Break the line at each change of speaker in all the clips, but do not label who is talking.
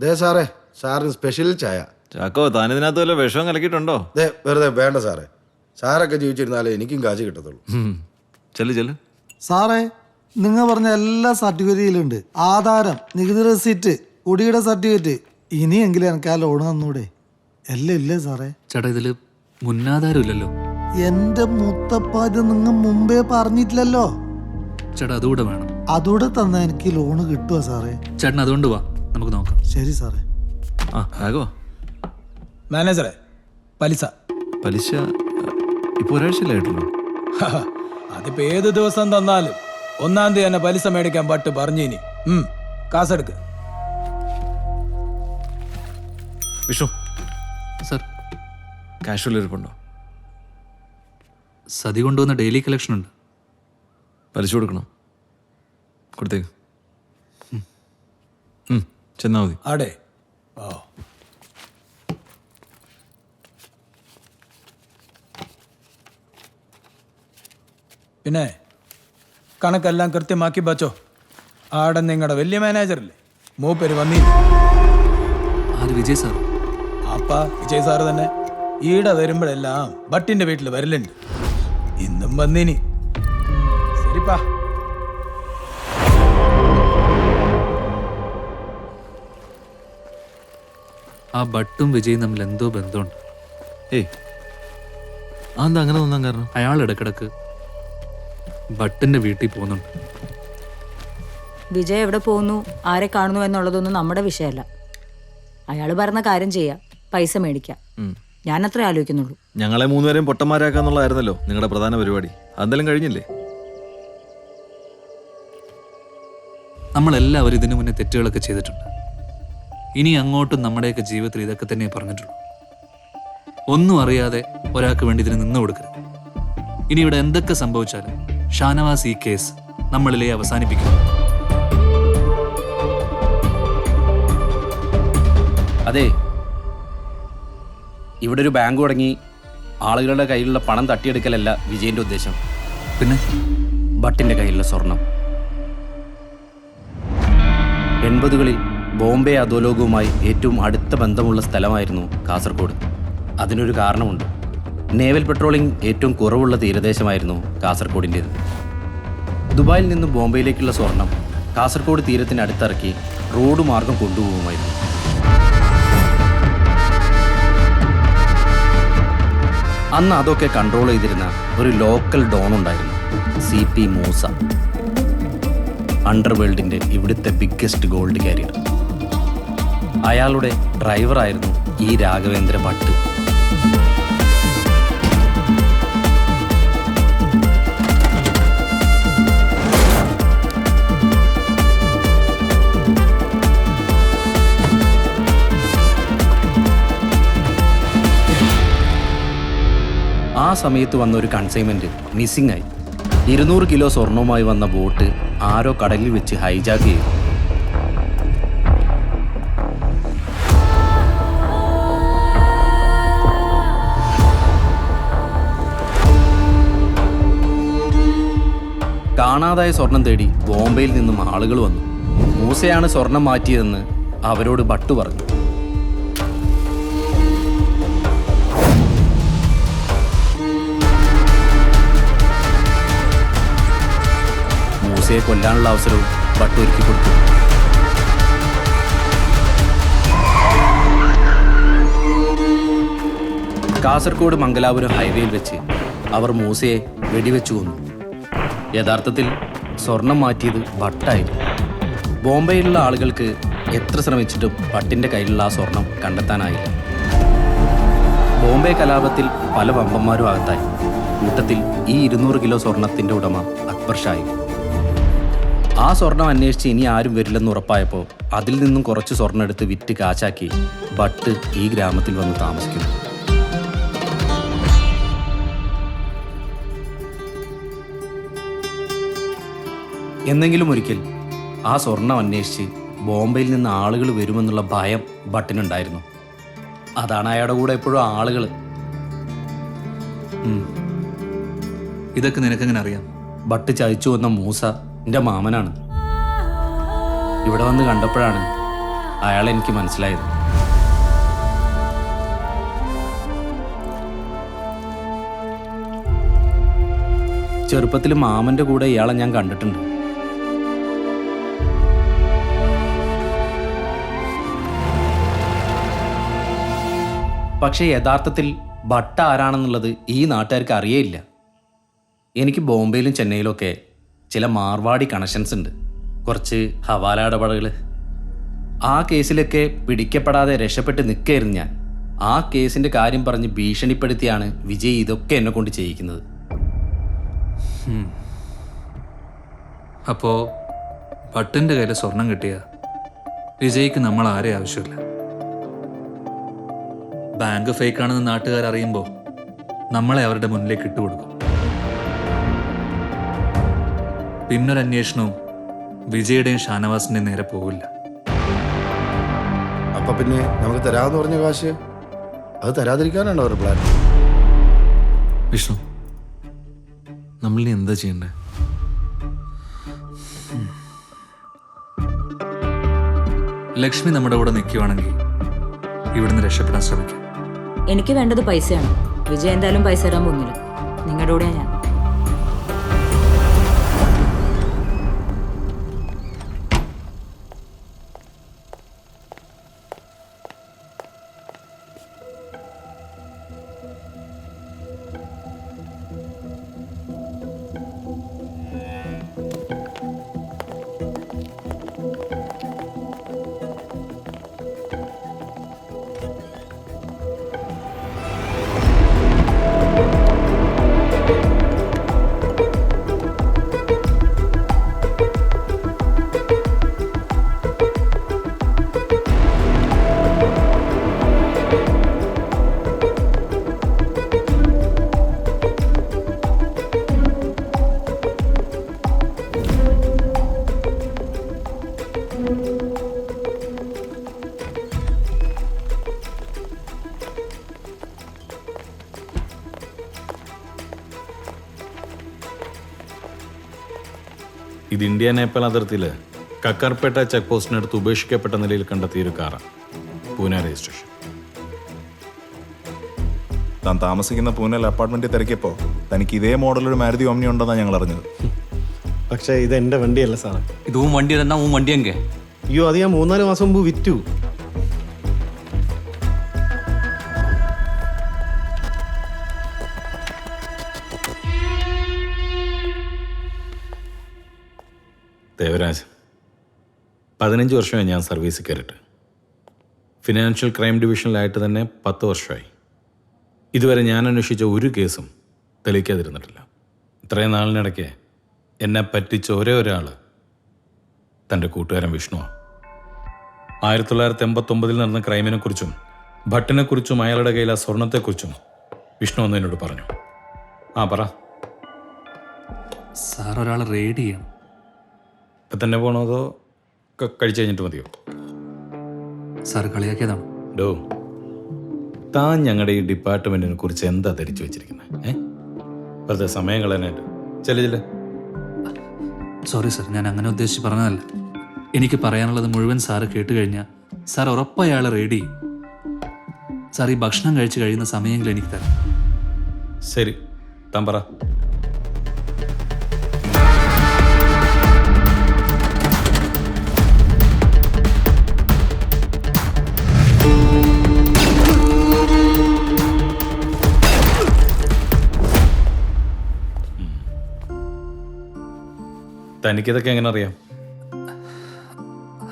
ദേ സാറേ സാറിന് സ്പെഷ്യൽ ചായ.
ചാക്കോ താൻ ഇതിനകത്ത് വല്ല വിഷം കലക്കിയിട്ടുണ്ടോ?
ദേ വെറുതെ വേണ്ട സാറേ. സാറൊക്കെ ജീവിച്ചിരുന്നാലേ എനിക്കും കാശ് കിട്ടത്തുള്ളൂ.
ചെല്ലു ചെല്ല്.
സാറേ നിങ്ങൾ പറഞ്ഞ എല്ലാ സർട്ടിഫിക്കറ്റിലുണ്ട്. ആധാരം നികുതി റെസീറ്റ് കുടിയുടെ സർട്ടിഫിക്കറ്റ്. ഇനിയെങ്കിലും എനിക്ക് ആ ലോൺ തന്നൂടെ. എല്ലാം ഇല്ലേ സാറേ?
ചേട്ടാ ഇതിൽ മുന്നാധാരം ഇല്ലല്ലോ
എന്റെ മുത്തപ്പ ഇത് നിങ്ങൾ മുമ്പേ പറഞ്ഞിട്ടില്ലല്ലോ.
ചേട്ടാ അതുകൂടെ വേണം.
അതുകൂടെ തന്നാ എനിക്ക് ലോണ് കിട്ടുവാ സാറേ?
ചേട്ടൻ അതുകൊണ്ട് വാ. നമുക്ക് നോക്കാം.
ശരി സാറേ.
ആ രാഘവ.
മാനേജറെ പലിശ.
പലിശ ഇപ്പൊ ഒരാഴ്ചയിലായിട്ടുള്ളൂ
അതിപ്പോ ഏത് ദിവസം തന്നാലും ഒന്നാം തീയതി തന്നെ പലിശ മേടിക്കാൻ പട്ട് പറഞ്ഞിനി. ഉം കാസെടുക്ക്.
വിഷ്ണു
സർ.
കാഷ്വൽ ഇരിപ്പുണ്ടോ?
സതി കൊണ്ടുവന്ന ഡെയിലി കളക്ഷൻ ഉണ്ട്.
പലിശ കൊടുക്കണം. കൊടുത്തേക്ക്. ചെന്നാ മതി.
ആടെ. ഓ. പിന്നെ കണക്കെല്ലാം കൃത്യമാക്കി ബച്ചോ. ആടെ നിങ്ങളുടെ വലിയ മാനേജറല്ലേ? മൂപ്പര് വന്നില്ല
ആര് വിജയ് സാർ
അപ്പ വിജയ് സാറ് തന്നെ. ഈടെ വരുമ്പോഴെല്ലാം ഭട്ടിന്റെ വീട്ടിൽ വരലുണ്ട്. ഇന്നും വന്നിനി. ശരിപ്പാ
ആ ബട്ടും വിജയും തമ്മിൽ എന്തോ ബന്ധമുണ്ട്.
ഏയ് അതെന്താ അങ്ങനെ തോന്നാൻ കാരണം?
അയാൾ ഇടക്കിടക്ക് ഭട്ടിന്റെ വീട്ടിൽ പോകുന്നുണ്ട്.
വിജയ് എവിടെ പോകുന്നു ആരെ കാണുന്നു എന്നുള്ളതൊന്നും നമ്മുടെ വിഷയമല്ല. അയാൾ പറഞ്ഞ കാര്യം ചെയ്യാം പൈസ മേടിക്കാം. ഞാൻ അത്ര ആലോചിക്കുന്നുള്ളൂ.
ഞങ്ങളെ മൂന്നുപേരെയും പൊട്ടന്മാരാക്കാന്നുള്ളതായിരുന്നല്ലോ നിങ്ങളുടെ പ്രധാന പരിപാടി. അതെല്ലാം കഴിഞ്ഞില്ലേ?
നമ്മളെല്ലാവരും ഇതിനു മുന്നേ തെറ്റുകളൊക്കെ ചെയ്തിട്ടുണ്ട്. ഇനി അങ്ങോട്ടും നമ്മുടെയൊക്കെ ജീവിതത്തിൽ ഇതൊക്കെ തന്നെ പറഞ്ഞിട്ടുള്ളൂ. ഒന്നും അറിയാതെ ഒരാൾക്ക് വേണ്ടി ഇതിന് നിന്നു കൊടുക്കരുത്. ഇനി ഇവിടെ എന്തൊക്കെ സംഭവിച്ചാലും ഷാനവാസ് ഈ കേസ് നമ്മളിലെ അവസാനിപ്പിക്കും.
അതെ ഇവിടെ ഒരു ബാങ്ക് തുടങ്ങി ആളുകളുടെ കയ്യിലുള്ള പണം തട്ടിയെടുക്കലല്ല വിജയന്റെ ഉദ്ദേശം.
പിന്നെ?
ഭട്ടിന്റെ കയ്യിലുള്ള സ്വർണം. എൺപതുകളിൽ ബോംബെ അധോലോകവുമായി ഏറ്റവും അടുത്ത ബന്ധമുള്ള സ്ഥലമായിരുന്നു കാസർഗോഡ്. അതിനൊരു കാരണമുണ്ട്. നേവൽ പെട്രോളിംഗ് ഏറ്റവും കുറവുള്ള തീരദേശമായിരുന്നു കാസർഗോഡിന്റേത്. ദുബായിൽ നിന്നും ബോംബെയിലേക്കുള്ള സ്വർണം കാസർഗോഡ് തീരത്തിന് അടുത്തിറക്കി റോഡ് മാർഗം കൊണ്ടുപോകുമായിരുന്നു അന്ന് അതൊക്കെ കൺട്രോൾ ചെയ്തിരുന്ന ഒരു ലോക്കൽ ഡോൺ ഉണ്ടായിരുന്നു സി പി മൂസ. അണ്ടർവേൾഡിന്റെ ഇവിടുത്തെ ബിഗ്ഗസ്റ്റ് ഗോൾഡ് കാരിയർ അയാളുടെ ഡ്രൈവറായിരുന്നു ഈ രാഘവേന്ദ്ര ഭട്ട്. ആ സമയത്ത് വന്ന ഒരു കൺസൈൻമെന്റ് മിസ്സിംഗ് ആയി. ഇരുന്നൂറ് കിലോ സ്വർണവുമായി വന്ന ബോട്ട് ആരോ കടലിൽ വെച്ച് ഹൈജാക്ക് ചെയ്തു. കാണാതായ സ്വർണം തേടി ബോംബെയിൽ നിന്നും ആളുകൾ വന്നു. മൂസയാണ് സ്വർണം മാറ്റിയതെന്ന് അവരോട് ഭട്ട് പറഞ്ഞു. മൂസയെ കൊല്ലാനുള്ള അവസരവും ഭട്ട് ഒരുക്കി കൊടുത്തു. കാസർഗോഡ് മംഗലാപുരം ഹൈവേയിൽ വെച്ച് അവർ മൂസയെ വെടിവെച്ചു കൊന്നു. യഥാർത്ഥത്തിൽ സ്വർണം മാറ്റിയത് ഭട്ടായിരുന്നു. ബോംബെയിലുള്ള ആളുകൾക്ക് എത്ര ശ്രമിച്ചിട്ടും ഭട്ടിന്റെ കയ്യിലുള്ള ആ സ്വർണം കണ്ടെത്താനായില്ല. ബോംബെ കലാപത്തിൽ പല വമ്പന്മാരും അകത്തായി. കൂട്ടത്തിൽ ഈ ഇരുന്നൂറ് കിലോ സ്വർണത്തിന്റെ ഉടമ അക്ബർ ഷായി. ആ സ്വർണം അന്വേഷിച്ച് ഇനി ആരും വരില്ലെന്ന് ഉറപ്പായപ്പോൾ അതിൽ നിന്നും കുറച്ച് സ്വർണം എടുത്ത് വിറ്റ് കാശാക്കി ഭട്ട് ഈ ഗ്രാമത്തിൽ വന്ന് താമസിക്കുന്നു. എന്നെങ്കിലും ഒരിക്കൽ ആ സ്വർണം അന്വേഷിച്ച് ബോംബെയിൽ നിന്ന് ആളുകൾ വരുമെന്നുള്ള ഭയം ഭട്ടിനുണ്ടായിരുന്നു. അതാണ് അയാളുടെ കൂടെ എപ്പോഴും ആളുകൾ.
ഇതൊക്കെ നിനക്കെങ്ങനെ അറിയാം?
ഭട്ട് ചതിച്ചു വന്ന മൂസ എന്റെ മാമനാണ്. ഇവിടെ വന്ന് കണ്ടപ്പോഴാണ് അയാളെ എനിക്ക് മനസ്സിലായത്. ചെറുപ്പത്തിൽ മാമന്റെ കൂടെ ഇയാളെ ഞാൻ കണ്ടിട്ടുണ്ട്. പക്ഷേ യഥാർത്ഥത്തിൽ ഭട്ട ആരാണെന്നുള്ളത് ഈ നാട്ടുകാർക്ക് അറിയേയില്ല. എനിക്ക് ബോംബെയിലും ചെന്നൈയിലും ഒക്കെ ചില മാർവാടി കണക്ഷൻസ് ഉണ്ട്. കുറച്ച് ഹവാല ഇടപാടുകൾ ആ കേസിലൊക്കെ പിടിക്കപ്പെടാതെ രക്ഷപ്പെട്ട് നിൽക്കായിരുന്നു ഞാൻ. ആ കേസിന്റെ കാര്യം പറഞ്ഞ് ഭീഷണിപ്പെടുത്തിയാണ് വിജയ് ഇതൊക്കെ എന്നെ കൊണ്ട് ചെയ്യിക്കുന്നത്.
അപ്പോൾ ഭട്ടിന്റെ കയ്യിൽ സ്വർണം കിട്ടിയ? വിജയ്ക്ക് നമ്മൾ ആരെയും ആവശ്യമില്ല. ബാങ്ക് ഫേക്ക് ആണെന്ന് നാട്ടുകാർ അറിയുമ്പോൾ നമ്മളെ അവരുടെ മുന്നിലേക്ക് ഇട്ടുകൊടുക്കും പിന്നൊരു അന്വേഷണവും വിജയുടെയും ഷാനവാസിന്റെയും നേരെ പോവില്ല.
അപ്പൊ പിന്നെ നമുക്ക് തരാന്ന് പറഞ്ഞ കാശ്? അത് തരാതിരിക്കാനാണ് അവരുടെ പ്ലാൻ
വിഷ്ണു നമ്മളിനി എന്താ ചെയ്യണ്ടേ?
ലക്ഷ്മി നമ്മുടെ കൂടെ നിൽക്കുവാണെങ്കിൽ ഇവിടുന്ന് രക്ഷപ്പെടാൻ ശ്രമിക്കാം.
എനിക്ക് വേണ്ടത് പൈസയാണ്. വിജയ് എന്തായാലും പൈസ തരാൻ പോകുന്നില്ല. നിങ്ങളുടെ കൂടെയാണ് ഞാൻ.
ഇത് ഇന്ത്യ നേപ്പാൾ അതിർത്തിയിൽ കക്കർപേട്ട ചെക്ക് പോസ്റ്റിനടുത്ത് ഉപേക്ഷിക്കപ്പെട്ട നിലയിൽ കണ്ടെത്തിയ ഒരു കാറാണ്. പൂന രജിസ്ട്രേഷൻ.
താൻ താമസിക്കുന്ന പൂനെൽ അപ്പാർട്ട്മെന്റിൽ തിരക്കിയപ്പോൾ തനിക്ക് ഇതേ ഒരു മാരുതി ഓമ്നി ഉണ്ടെന്നാണ് ഞങ്ങൾ അറിഞ്ഞത്.
പക്ഷേ ഇത് എന്റെ വണ്ടിയല്ല സാറേ.
ഇതും വണ്ടി തന്നെ ഉം വണ്ടി എങ്കെ?
അയ്യോ അത് ഞാൻ മൂന്നാൽ മാസം മുമ്പ് വിറ്റു.
പതിനഞ്ച് വർഷമായി ഞാൻ സർവീസിൽ കയറിയിട്ട്. ഫിനാൻഷ്യൽ ക്രൈം ഡിവിഷനിലായിട്ട് തന്നെ പത്ത് വർഷമായി. ഇതുവരെ ഞാൻ അന്വേഷിച്ച ഒരു കേസും തെളിയിക്കാതിരുന്നിട്ടില്ല. ഇത്രയും നാളിനിടയ്ക്ക് എന്നെ പറ്റിച്ച ഒരേ ഒരാൾ തന്റെ കൂട്ടുകാരൻ വിഷ്ണുവാണ് ആയിരത്തി തൊള്ളായിരത്തി എൺപത്തൊമ്പതിൽ നടന്ന ക്രൈമിനെക്കുറിച്ചും ഭട്ടിനെക്കുറിച്ചും അയാളുടെ കയ്യിലെ സ്വർണത്തെക്കുറിച്ചും വിഷ്ണു ഒന്ന് എന്നോട് പറഞ്ഞു. ആ പറ.
സാർ ഒരാൾ റെയ്ഡ് ചെയ്യണം.
ഇപ്പം തന്നെ പോകണോ അതോ കഴിച്ച് കഴിഞ്ഞിട്ട് മതിയോ?
സാർ കളിയാക്കിയതാണ്?
ഡോ താൻ ഞങ്ങളുടെ ഈ ഡിപ്പാർട്ട്മെന്റിനെ കുറിച്ച് എന്താ ധരിച്ചു വെച്ചിരിക്കുന്നത് ഏ? വെറുതെ സമയം കളയാനായിട്ട്. ചില ചില
സോറി സാർ ഞാൻ അങ്ങനെ ഉദ്ദേശിച്ച് പറഞ്ഞതല്ല. എനിക്ക് പറയാനുള്ളത് മുഴുവൻ സാറ് കേട്ട് കഴിഞ്ഞാൽ സാർ ഉറപ്പായി റെഡി സാർ ഈ ഭക്ഷണം കഴിച്ച് കഴിയുന്ന സമയമെങ്കിലും എനിക്ക് തരാം.
ശരി താൻ പറ. തനിക്കിതൊക്കെ എങ്ങനെ അറിയാം?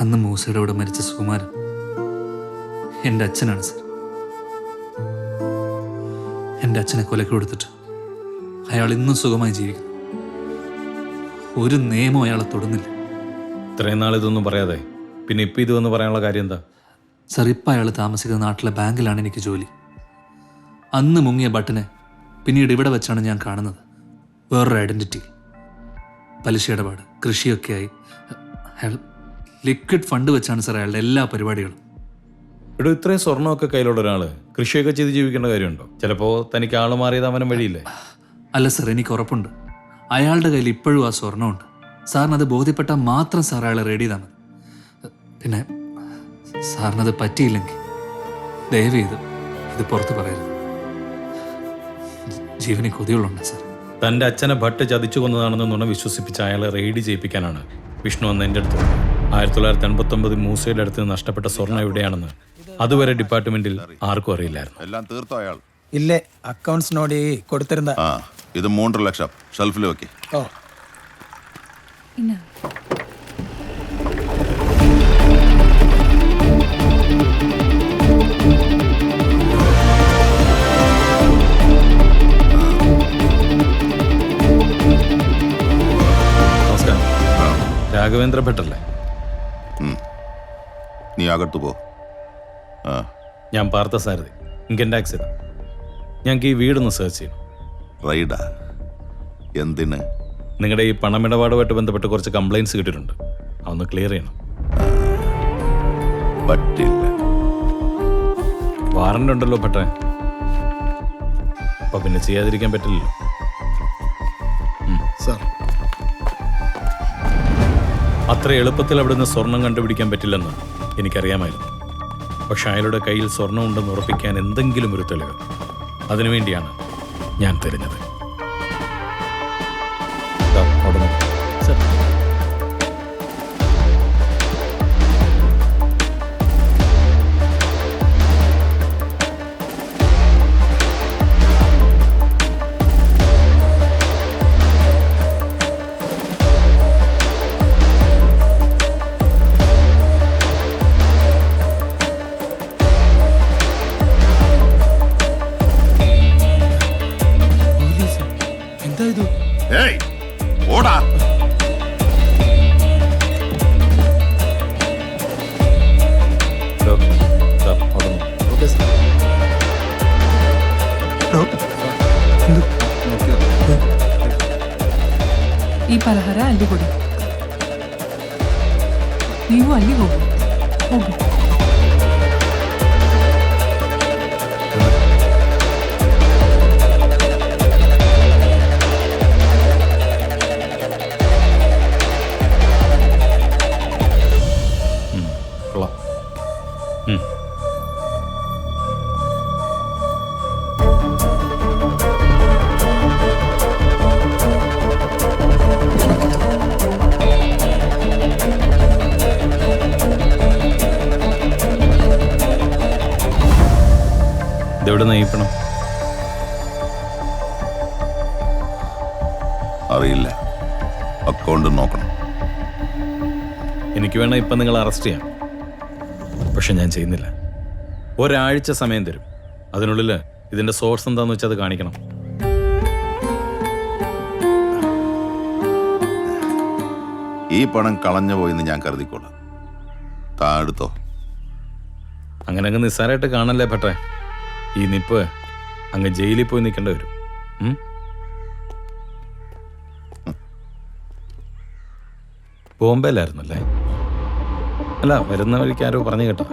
അന്ന് മൂസയുടെ കൂടെ മരിച്ച സുകുമാരൻ എന്റെ അച്ഛനാണ് സർ. എന്റെ അച്ഛനെ കൊലക്ക് കൊടുത്തിട്ട് അയാൾ ഇന്നും സുഖമായി ജീവിക്കുന്നു. ഒരു നിയമം അയാളെ തൊടുന്നില്ല.
ഇത്രയും നാൾ ഇതൊന്നും പറയാതെ പിന്നെ ഇപ്പം ഇത് വന്ന് പറയാനുള്ള കാര്യം എന്താ?
സർ ഇപ്പം അയാൾ താമസിക്കുന്ന നാട്ടിലെ ബാങ്കിലാണ് എനിക്ക് ജോലി. അന്ന് മുങ്ങിയ ബട്ടനെ പിന്നീട് ഇവിടെ വെച്ചാണ് ഞാൻ കാണുന്നത്. വേറൊരു ഐഡന്റിറ്റി. പലിശ ഇടപാട് കൃഷിയൊക്കെയായി. അയാൾ ലിക്വിഡ് ഫണ്ട് വെച്ചാണ് സാർ അയാളുടെ എല്ലാ പരിപാടികളും.
ഇവിടെ ഇത്രയും സ്വർണമൊക്കെ കയ്യിലുള്ള ഒരാൾ കൃഷിയൊക്കെ ചെയ്ത് ജീവിക്കേണ്ട കാര്യമുണ്ടോ? ചിലപ്പോൾ തനിക്ക് ആൾ മാറിയത് അവനും വഴിയില്ലേ?
അല്ല സാർ എനിക്ക് ഉറപ്പുണ്ട്. അയാളുടെ കയ്യിൽ ഇപ്പോഴും ആ സ്വർണമുണ്ട്. സാറിന് അത് ബോധ്യപ്പെട്ടാൽ മാത്രം സാർ അയാളെ റെഡി ചെയ്താൽ മതി. പിന്നെ സാറിനത് പറ്റിയില്ലെങ്കിൽ ദയവ് ചെയ്ത് ഇത് പുറത്ത് പറയരുത്. ജീവന് കൊതികളുണ്ട് സാർ.
തന്റെ അച്ഛനെ ഭട്ട് ചതിച്ചു കൊന്നതാണെന്ന് നുണ വിശ്വസിപ്പിച്ച് അയാളെ റെയ്ഡ് ചെയ്യിപ്പിക്കാനാണ് വിഷ്ണു അന്ന് എന്റെ അടുത്ത്. ആയിരത്തി തൊള്ളായിരത്തി എൺപത്തൊമ്പത് മൂസയുടെ അടുത്ത് നഷ്ടപ്പെട്ട സ്വർണം എവിടെയാണെന്ന് അതുവരെ ഡിപ്പാർട്ട്മെന്റിൽ ആർക്കും അറിയില്ലായിരുന്നു.
എല്ലാം തീർത്തോ അയാൾ?
ഇല്ലേ അക്കൗണ്ട്സിനോട് കൊടുത്തിരുന്ന
ആ ഇത് മൂന്നര ലക്ഷം. ഷെൽഫിൽ വെക്കി.
ഓ.
നമസ്കാരം രാഘവേന്ദ്ര ഭട്ടല്ലേ?
നീ അകത്തു പോ. ആ.
ഞാൻ പാർത്ഥസാരഥി ഇൻകം ടാക്സ് ചെയ്ത ഞങ്ങൾക്ക് ഈ വീടൊന്ന് സെർച്ച് ചെയ്യണം.
റൈഡാ? എന്തിന്?
നിങ്ങളുടെ ഈ പണമിടപാടുമായിട്ട് ബന്ധപ്പെട്ട് കുറച്ച് കംപ്ലൈന്റ്സ് കിട്ടിയിട്ടുണ്ട്. അതൊന്ന് ക്ലിയർ ചെയ്യണം.
പറ്റില്ല.
വാറണ്ട് ഉണ്ടല്ലോ ഭട്ടെ അപ്പൊ പിന്നെ ചെയ്യാതിരിക്കാൻ പറ്റില്ലല്ലോ.
സാർ
അത്ര എളുപ്പത്തിൽ അവിടുന്ന് സ്വർണം കണ്ടുപിടിക്കാൻ പറ്റില്ലെന്ന് എനിക്കറിയാമായിരുന്നു. പക്ഷെ അയാളുടെ കയ്യിൽ സ്വർണം ഉണ്ടെന്ന് ഉറപ്പിക്കാൻ എന്തെങ്കിലും ഒരു തെളിവ്. അതിനുവേണ്ടിയാണ് ഞാൻ തിരഞ്ഞത്
ನೀವು ಅಲ್ಲಿ ಹೋಗಿ ಹೋಗಿ
എനിക്ക് ഇപ്പം നിങ്ങൾ അറസ്റ്റ് ചെയ്യാം. പക്ഷെ ഞാൻ ചെയ്യുന്നില്ല. ഒരാഴ്ച സമയം തരും. അതിനുള്ളിൽ ഇതിന്റെ സോഴ്സ് എന്താന്ന് വെച്ചാൽ അത് കാണിക്കണം.
ഈ പണം കളഞ്ഞു പോയെന്ന് ഞാൻ കരുതിക്കോളാം. താഴ്ത്തോ
അങ്ങനെ അങ്ങ് നിസ്സാരമായിട്ട് കാണല്ലേ പട്ടെ ഈ നിപ്പ് അങ്ങ് ജയിലിൽ പോയി നിൽക്കേണ്ടി വരും? ബോംബെയിലായിരുന്നല്ലേ? അല്ല വരുന്ന വഴിക്ക് ആരോ പറഞ്ഞു കേട്ടോ.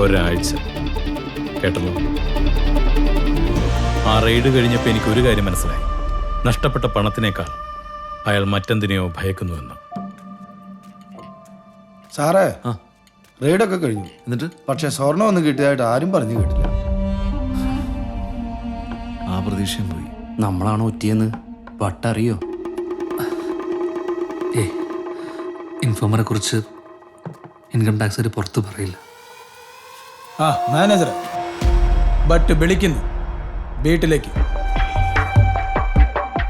ഒരാഴ്ച. കേട്ടല്ലോ? ആ റെയ്ഡ് കഴിഞ്ഞപ്പോൾ എനിക്ക് ഒരു കാര്യം മനസ്സിലായി. നഷ്ടപ്പെട്ട പണത്തിനേക്കാൾ അയാൾ മറ്റെന്തിനെയോ ഭയക്കുന്നുവെന്ന്
സാറേ റെയ്ഡൊക്കെ കഴിഞ്ഞു.
എന്നിട്ട്?
പക്ഷെ സ്വർണം ഒന്നും കിട്ടിയതായിട്ട് ആരും പറഞ്ഞു കേട്ടില്ല.
ആ പ്രതീക്ഷയും പോയി.
നമ്മളാണോ ഒറ്റിയെന്ന്? പട്ടറിയോ
ഏ ഇൻഫോമറെ കുറിച്ച് ഇൻകം ടാക്സ് പുറത്ത് പറയില്ല.
ആ മാനേജർ ബട്ട് വിളിക്കുന്നു. വീട്ടിലേക്ക്.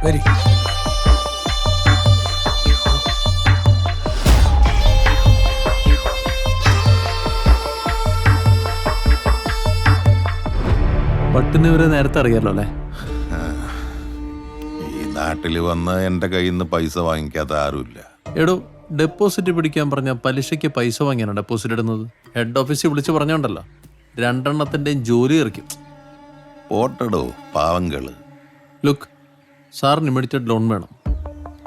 വരി
പട്ടിന് ഇവരെ നേരത്തെ അറിയാലോ അല്ലേ?
ഈ നാട്ടിൽ വന്ന് എന്റെ കയ്യിൽ നിന്ന് പൈസ വാങ്ങിക്കാത്ത ആരുമില്ല.
എടോ ഡെപ്പോസിറ്റ് പിടിക്കാൻ പറഞ്ഞ പലിശയ്ക്ക് പൈസ വാങ്ങിയാണ് ഡെപ്പോസിറ്റ് ഇടുന്നത്. ഹെഡ് ഓഫീസിൽ വിളിച്ച് പറഞ്ഞോണ്ടല്ലോ. രണ്ടെണ്ണത്തിന്റെയും ജോലി ഇറക്കും.
പോട്ടടോ പാവങ്ങൾ.
ലുക്ക് സാറിന് ഇമ്മീഡിയറ്റ് ലോൺ വേണം.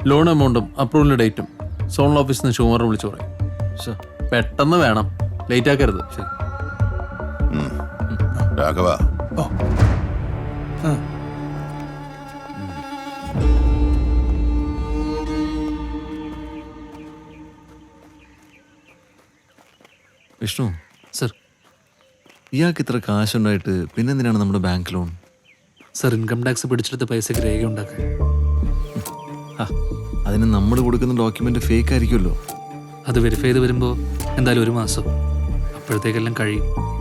ലോൺ എമൗണ്ടും അപ്രൂവൽ ഡേറ്റും സോൺ ഓഫീസിൽ നിന്ന് ഷുമർ വിളിച്ച് പറയും. പെട്ടെന്ന് വേണം. ലേറ്റ് ആക്കരുത്.
രാഘവ.
ഓ. ആ.
വിഷ്ണു.
സർ.
ഇയാൾക്ക് ഇത്ര കാശുണ്ടായിട്ട് പിന്നെന്തിനാണ് നമ്മുടെ bank loan?
Sir income tax പിടിച്ചെടുത്ത പൈസക്ക് രേഖ ഉണ്ടാക്കാൻ.
ആ, അതിന് നമ്മൾ കൊടുക്കുന്ന ഡോക്യുമെന്റ് ഫേക്ക് ആയിരിക്കുമല്ലോ
അത് വെരിഫൈ ചെയ്ത് വരുമ്പോൾ എന്തായാലും ഒരു മാസം. അപ്പോഴത്തേക്കെല്ലാം കഴിയും.